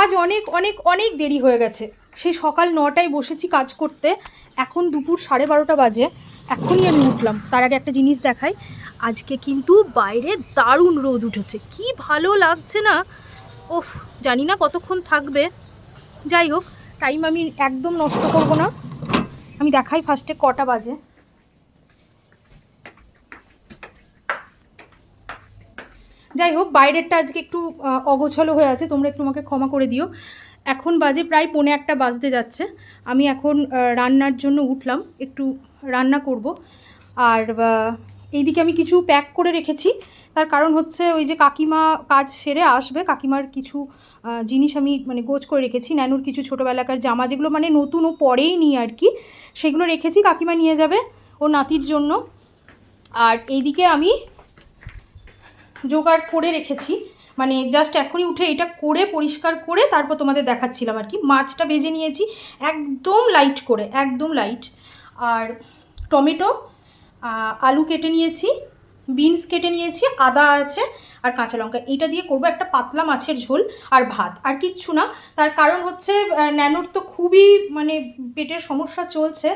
আজ অনেক অনেক অনেক দেরি হয়ে গেছে। সেই সকাল নটায় বসেছি কাজ করতে। এখন দুপুর সাড়ে বারোটা বাজে। এখনই আমি উঠলাম। তার আগে একটা জিনিস দেখাই। আজকে কিন্তু বাইরে দারুণ রোদ উঠেছে। কি ভালো লাগছে না? ওফ, জানি না কতক্ষণ থাকবে। যাই হোক টাইম আমি একদম নষ্ট করব না। আমি দেখাই ফার্স্টে কটা বাজে। যাই হোক, বাইরেরটা আজকে একটু অগোছালো হয়ে আছে, তোমরা একটু আমাকে ক্ষমা করে দিও। এখন বাজে প্রায় পৌনে একটা বাজতে যাচ্ছে। আমি এখন রান্নার জন্য উঠলাম, একটু রান্না করব। আর এইদিকে আমি কিছু প্যাক করে রেখেছি। তার কারণ হচ্ছে ওই যে কাকিমা কাজ সেরে আসবে, কাকিমার কিছু জিনিস আমি মানে গোছ করে রেখেছি। ন্যানুর কিছু ছোটোবেলাকার জামা, যেগুলো মানে নতুন ও পরেই নিই আর কি, সেগুলো রেখেছি, কাকিমা নিয়ে যাবে ও নাতির জন্য। আর এইদিকে আমি জোগাড় করে রেখেছি। মানে জাস্ট এখনই উঠে এটা করে পরিষ্কার করে তারপর তোমাদের দেখাচ্ছিলাম আর কি। মাছটা ভেজে নিয়েছি একদম লাইট করে, একদম লাইট আর টমেটো আলু কেটে নিয়েছি বিনস কেটে নিয়েছি, আদা আছে আর কাঁচা লঙ্কা। এটা দিয়ে করব একটা পাতলা মাছের ঝোল আর ভাত, আর কিচ্ছু না। তার কারণ হচ্ছে ন্যানোর তো খুবই মানে পেটের সমস্যা চলছে,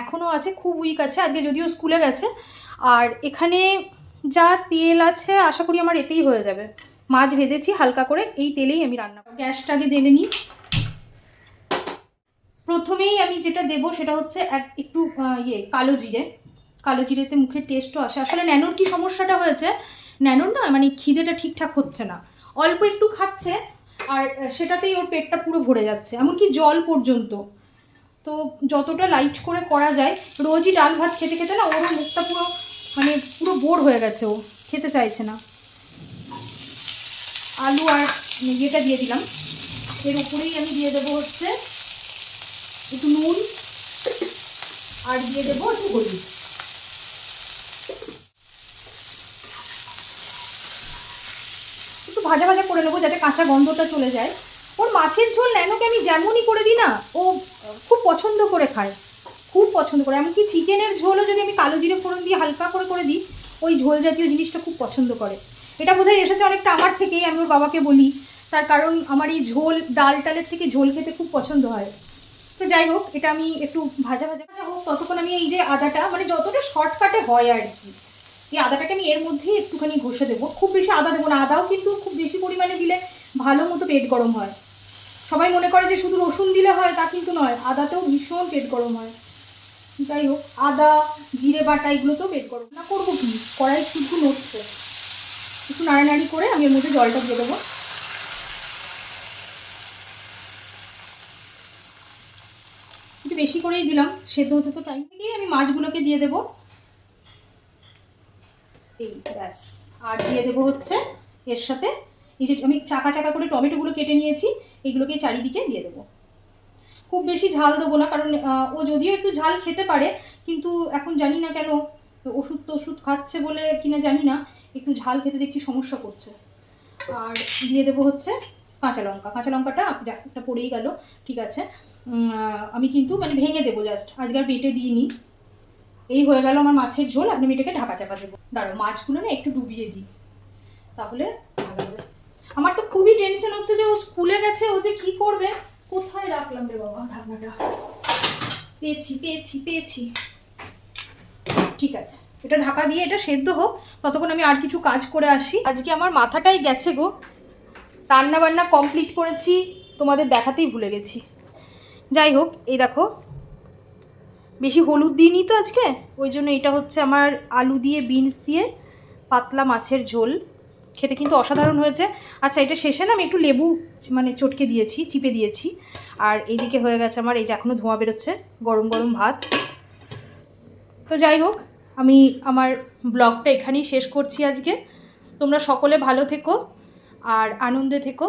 এখনও আছে, খুব উইক আছে, আজকে যদিও স্কুলে গেছে। আর এখানে যা তেল আছে, আশা করি আমার এতেই হয়ে যাবে। মাছ ভেজেছি, হালকা করে এই তেলেই আমি রান্না করব। গ্যাসটা আগে জেনে নিই। প্রথমেই আমি যেটা দেব সেটা হচ্ছে এক, একটু ইয়ে কালো জিরে। কালো জিরেতে মুখের টেস্টও আসে। আসলে ন্যানোর কি সমস্যাটা হয়েছে? ন্যানোর না মানে খিদেটা ঠিকঠাক হচ্ছে না। অল্প একটু খাচ্ছে, আর সেটাতেই ওর পেটটা পুরো ভরে যাচ্ছে। এমনকি জল পর্যন্ত। তো যতটা লাইট করে করা যায়, রোজই ডাল ভাত খেতে খেতে না ওর মুখটা পুরো মানে পুরো বোর হয়ে গেছে ও, খেতে চাইছে না। আলু আর ইয়েটা দিয়ে দিলাম। এর উপরেই আমি দিয়ে দেবো হচ্ছে একটু নুন আর দিয়ে দেবো একটু হলুদ। একটু ভাজা ভাজা করে নেব যাতে কাঁচা গন্ধটা চলে যায়। ওর মাছের ঝোল ন্যানোকে আমি যেমনই করে দিই না, ও খুব পছন্দ করে খায়। খুব পছন্দ করে। এমনকি চিকেনের ঝোলও যদি আমি কালো জিরে ফোড়ন দিয়ে হালকা করে করে দিই, ওই ঝোল জাতীয় জিনিসটা খুব পছন্দ করে। এটা বোধহয় এসেছে অনেকটা আমার থেকেই, আমি ওর বাবাকে বলি। তার কারণ আমার এই ঝোল, ডাল টালের থেকে ঝোল খেতে খুব পছন্দ হয়। তো যাই হোক, এটা আমি একটু ভাজা ভাজা হোক, ততক্ষণ আমি এই যে আদাটা মানে যতটা শর্টকাটে হয় আর কি, এই আদাটাকে আমি এর মধ্যেই একটুখানি ঘষে দেবো। খুব বেশি আদা দেবো না, আদাও কিন্তু খুব বেশি পরিমাণে দিলে ভালো মতো পেট গরম হয়। সবাই মনে করে যে শুধু রসুন দিলে হয় তা কিন্তু নয়, আদাতেও ভীষণ পেট গরম হয়। যাই হোক, আদা, জিরে বাটা এগুলো তো বের গরম না, করব কি? কড়াই শুধু নড়ছে। একটু নাড়ানাড়ি করে আমি এর মধ্যে জলটা দিয়ে দেবো। একটু বেশি করেই দিলাম, সেদ্ধ হতে তো টাইম থেকেই আমি মাছগুলোকে দিয়ে দেবো। এই ব্যাস। আর দিয়ে দেবো হচ্ছে এর সাথে এই যে আমি চাকা চাকা করে টমেটোগুলো কেটে নিয়েছি, এগুলোকে চারিদিকে দিয়ে দেবো। খুব বেশি ঝাল দেবো না, কারণ ও যদিও একটু ঝাল খেতে পারে, কিন্তু এখন জানি না কেন ওষুধ তো ওষুধ খাচ্ছে বলে কিনা জানি না, একটু ঝাল খেতে দেখছি সমস্যা করছে। আর দিয়ে দেবো হচ্ছে কাঁচা লঙ্কা। কাঁচা লঙ্কাটা একটা পড়েই গেল, ঠিক আছে। আমি কিন্তু মানে ভেঙে দেবো জাস্ট আজকে আর বেটে দিইনি। এই হয়ে গেল আমার মাছের ঝোল আপনি এটাকে ঢাকা চাপা দেবো। দাঁড়ো মাছগুলো না একটু ডুবিয়ে দিই। তাহলে আমার তো খুবই টেনশন হচ্ছে যে ও স্কুলে গেছে, ও যে কি করবে? কোথায় রাখলাম রে বাবা ঢাকনাটা? পেয়েছি পেয়েছি পেয়েছি। ঠিক আছে, এটা ঢাকা দিয়ে এটা সেদ্ধ হোক, ততক্ষণ আমি আর কিছু কাজ করে আসি। আজকে আমার মাথাটাই গেছে গো। রান্না বান্না কমপ্লিট করেছি, তোমাদের দেখাতেই ভুলে গেছি। যাই হোক, এই দেখো। বেশি হলুদ দিইনি তো আজকে, ওই জন্য এটা হচ্ছে আমার আলু দিয়ে, বিনস দিয়ে, পাতলা মাছের ঝোল। খেতে কিন্তু অসাধারণ হয়েছে। আচ্ছা এটা শেষে না আমি একটু লেবু মানে চটকে দিয়েছি, চিপে দিয়েছি। আর এইদিকে হয়ে গেছে আমার, এই যে এখনও ধোঁয়া বেরোচ্ছে, গরম গরম ভাত। তো যাই হোক, আমি আমার ব্লগটা এখানেই শেষ করছি আজকে। তোমরা সকলে ভালো থেকো আর আনন্দে থেকো।